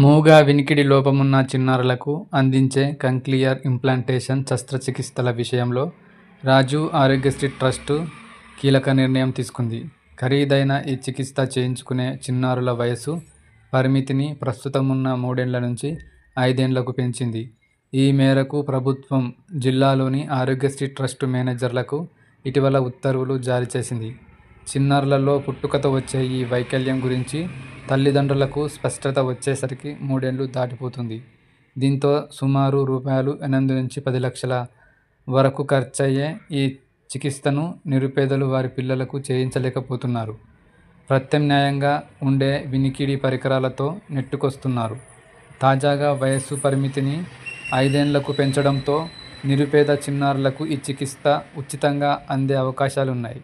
మూగా వినికిడి లోపమున్న చిన్నారులకు అందించే కంక్లియర్ ఇంప్లాంటేషన్ శస్త్రచికిత్సల విషయంలో రాజీవ్ ఆరోగ్యశ్రీ ట్రస్ట్ కీలక నిర్ణయం తీసుకుంది. ఖరీదైన ఈ చికిత్స చేయించుకునే చిన్నారుల వయసు పరిమితిని ప్రస్తుతమున్న మూడేళ్ళ నుంచి ఐదేండ్లకు పెంచింది. ఈ మేరకు ప్రభుత్వం జిల్లాలోని ఆరోగ్యశ్రీ ట్రస్ట్ మేనేజర్లకు ఇటీవల ఉత్తర్వులు జారీ చేసింది. చిన్నారులలో పుట్టుకతో వచ్చే ఈ వైకల్యం గురించి తల్లిదండ్రులకు స్పష్టత వచ్చేసరికి మూడేళ్ళు దాటిపోతుంది. దీంతో సుమారు రూపాయలు ఎనిమిది నుంచి పది లక్షల వరకు ఖర్చయ్యే ఈ చికిత్సను నిరుపేదలు వారి పిల్లలకు చేయించలేకపోతున్నారు. ప్రత్యామ్నాయంగా ఉండే వినికిడి పరికరాలతో నెట్టుకొస్తున్నారు. తాజాగా వయస్సు పరిమితిని ఐదేండ్లకు పెంచడంతో నిరుపేద చిన్నారులకు ఈ చికిత్స ఉచితంగా అందే అవకాశాలున్నాయి.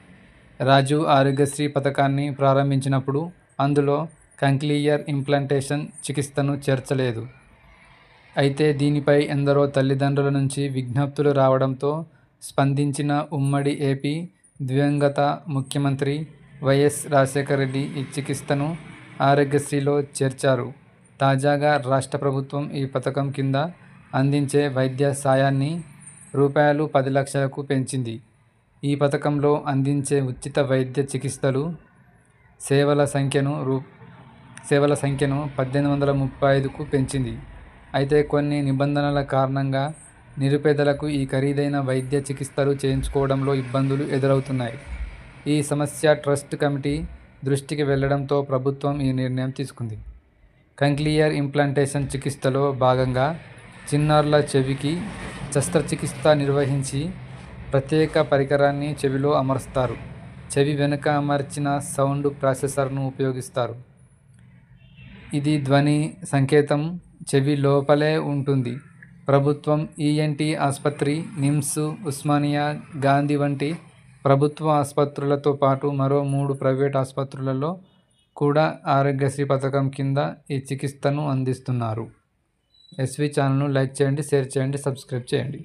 రాజు ఆరోగ్యశ్రీ పథకాన్ని ప్రారంభించినప్పుడు అందులో కంక్లియర్ ఇంప్లాంటేషన్ చికిత్సను చేర్చలేదు. అయితే దీనిపై ఎందరో తల్లిదండ్రుల నుంచి విజ్ఞప్తులు రావడంతో స్పందించిన ఉమ్మడి ఏపీ దివంగత ముఖ్యమంత్రి వైఎస్ రాజశేఖర రెడ్డి ఈ చికిత్సను ఆరోగ్యశ్రీలో చేర్చారు. తాజాగా రాష్ట్ర ప్రభుత్వం ఈ పథకం కింద అందించే వైద్య సాయాన్ని రూపాయలు పది లక్షలకు పెంచింది. ఈ పథకంలో అందించే ఉచిత వైద్య చికిత్సలు సేవల సంఖ్యను రూ సేవల సంఖ్యను పద్దెనిమిది వందల ముప్పై ఐదుకు పెంచింది. అయితే కొన్ని నిబంధనల కారణంగా నిరుపేదలకు ఈ ఖరీదైన వైద్య చికిత్సలు చేయించుకోవడంలో ఇబ్బందులు ఎదురవుతున్నాయి. ఈ సమస్య ట్రస్ట్ కమిటీ దృష్టికి వెళ్ళడంతో ప్రభుత్వం ఈ నిర్ణయం తీసుకుంది. కంక్లియర్ ఇంప్లాంటేషన్ చికిత్సలో భాగంగా చిన్నారుల చెవికి శస్త్రచికిత్స నిర్వహించి ప్రత్యేక పరికరాన్ని చెవిలో అమరుస్తారు. చెవి వెనుక అమర్చిన సౌండ్ ప్రాసెసర్ను ఉపయోగిస్తారు. ఇది ధ్వని సంకేతం చెవి లోపలే ఉంటుంది. ప్రభుత్వం ఈఎన్టీ ఆసుపత్రి నిమ్స్ ఉస్మానియా గాంధీ వంటి ప్రభుత్వ ఆసుపత్రులతో పాటు మరో మూడు ప్రైవేట్ ఆసుపత్రులలో కూడా ఆరోగ్యశ్రీ పథకం కింద ఈ చికిత్సను అందిస్తున్నారు. ఎస్వి ఛానల్ను లైక్ చేయండి షేర్ చేయండి సబ్స్క్రైబ్ చేయండి.